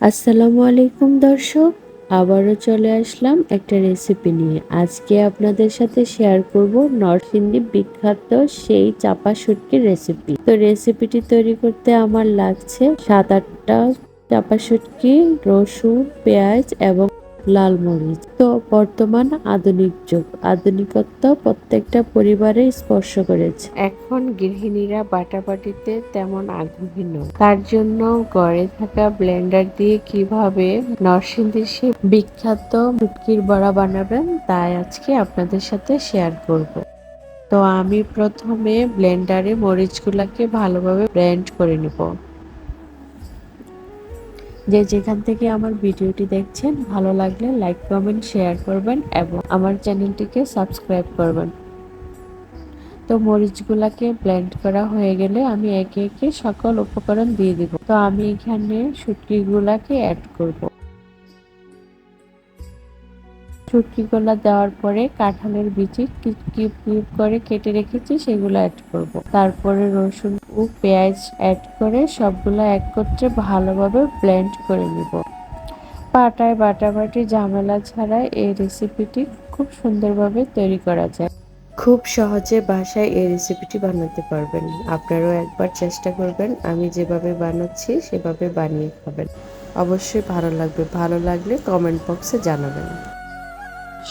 আসসালামু আলাইকুম দর্শক, আবারও চলে আসলাম একটা রেসিপি নিয়ে। আজকে আপনাদের সাথে শেয়ার করব নরসিংদী বিখ্যাত সেই চাপা শুটকির রেসিপি তো রেসিপিটি তৈরি করতে আমার লাগছে সাত আটটা চাপা শুটকি, রসুন, পেঁয়াজ এবং লাল মরিচ। তো বর্তমান আধুনিক যুগ। আধুনিকত্ব প্রত্যেকটা পরিবারে স্পর্শ করেছে। এখন গৃহিণীরা বাটাবাটিতে তেমন আগ্রহী নয় তার জন্য গড়ে থাকা ব্লেন্ডার দিয়ে কীভাবে নরসিংদীর বিখ্যাত মুটকির বড়া বানাবেন, তাই আজকে আপনাদের সাথে শেয়ার করব। তো আমি প্রথমে ব্লেন্ডারে মরিচগুলোকে ভালোভাবে ব্লেন্ড করে নেব। যে যেখান থেকে আমার ভিডিওটি দেখছেন, ভালো লাগলে লাইক কমেন্ট শেয়ার করবেন এবং আমার চ্যানেলটিকে সাবস্ক্রাইব করবেন। তো মরিচগুলাকে ব্লেন্ড করা হয়ে গেলে আমি একে একে সকল উপকরণ দিয়ে দিব। তো আমি এখানে শুটকিগুলাকে অ্যাড করব। শুটকিগুলা দেওয়ার পরে কাঁঠালের বিচি কিউব কিউব করে কেটে রেখেছি সেগুলো অ্যাড করব। তারপরে রসুন ও পেঁয়াজ অ্যাড করে সবগুলো একত্রে ভালোভাবে ব্লেন্ড করে নিব। পাটায় বাটাবাটি ঝামেলা ছাড়া এই রেসিপিটি খুব সুন্দরভাবে তৈরি করা যায়। খুব সহজে বাসায় এই রেসিপিটি বানাতে পারবেন। আপনারাও একবার চেষ্টা করবেন, আমি যেভাবে বানাচ্ছি সেভাবে বানিয়ে খাবেন। অবশ্যই ভালো লাগবে। ভালো লাগলে কমেন্ট বক্সে জানাবেন।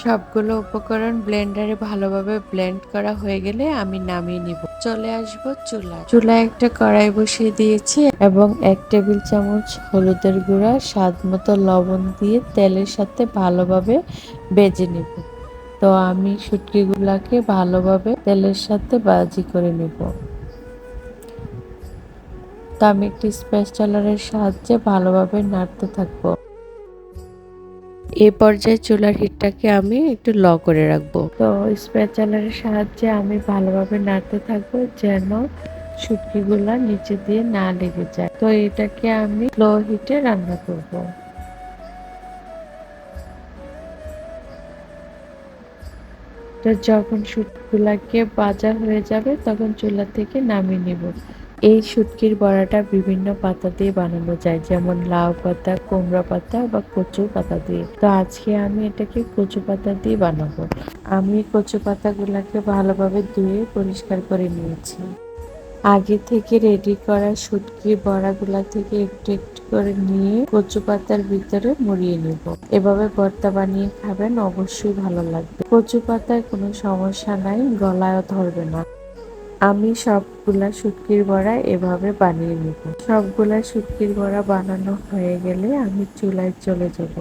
সবগুলো উপকরণ ব্লেন্ডারে ভালোভাবে ব্লেন্ড করা হয়ে গেলে আমি নামিয়ে নিব। চলে আসব চুলা চুলায় একটা কড়াই বসিয়ে দিয়েছি এবং এক টেবিল চামচ হলুদের গুঁড়া, স্বাদ মতো লবণ দিয়ে তেলের সাথে ভালোভাবে বেজে নেব। তো আমি শুটকিগুলাকে ভালোভাবে তেলের সাথে বাজি করে নেব। তো আমি একটি স্পেস স্পেশালারের সাহায্যে ভালোভাবে নাড়তে থাকব। এই পর্যায়ে চুলার হিটটাকে আমি একটু ল করে রাখব। তো স্পেচালারের সাহায্যে আমি ভালোভাবে নাড়তে থাকব যেন শুটকিগুলা নিচে দিয়ে না লেগে যায়। তো এটাকে আমি লো হিটে রান্না করব। তো যখন শুটগুলাকে বাজা হয়ে যাবে তখন চুলা থেকে নামিয়ে নেব। এই শুটকির বড়াটা বিভিন্ন পাতা দিয়ে বানানো যায়, যেমন লাউ পাতা, কুমড়া পাতা বা কচু পাতা দিয়ে। তো আজকে আমি এটাকে কচু পাতা দিয়ে বানাবো। আমি কচু পাতাগুলোকে ভালোভাবে ধুয়ে পরিষ্কার করে নিয়েছি। আগে থেকে রেডি করা শুটকির বড়াগুলা থেকে একটু একটু করে নিয়ে কচু পাতার ভিতরে মুড়িয়ে নেব। এভাবে ভর্তা বানিয়ে খাবেন, অবশ্যই ভালো লাগবে। কচু পাতায় কোনো সমস্যা নাই, গলায়ও ধরবে না। আমি সবগুলা শুটকির বড়া এভাবে বানিয়ে নিব। সবগুলা শুটকির বড়া বানানো হয়ে গেলে আমি চুলায় চলে যাব।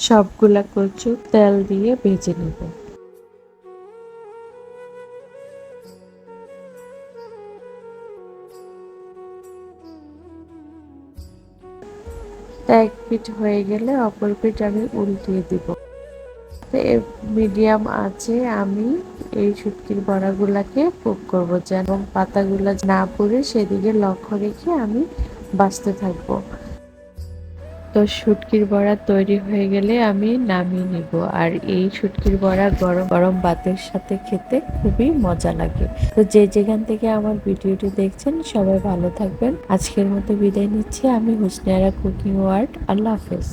সবগুলা কচু তেল দিয়ে ভেজে নেব। এক পিঠ হয়ে গেলে অপর পিঠ আমি উল্টিয়ে দিব। মিডিয়াম আছে, আমি এই শুটকির বড়াগুলাকে কুক করব যেন পাতাগুলা না পড়ে সেদিকে লক্ষ্য রেখে আমি বাঁচতে থাকব। তো শুটকির বড়া তৈরি হয়ে গেলে আমি নামিয়ে নিব আর এই শুটকির বড়া গরম গরম ভাতের সাথে খেতে খুবই মজা লাগে। তো যে যেখান থেকে আমার ভিডিওটি দেখছেন সবাই ভালো থাকবেন। আজকের মতো বিদায় নিচ্ছি। আমি হুসনিয়ারা কুকিং ওয়ার্ড আল্লাহ হাফেজ।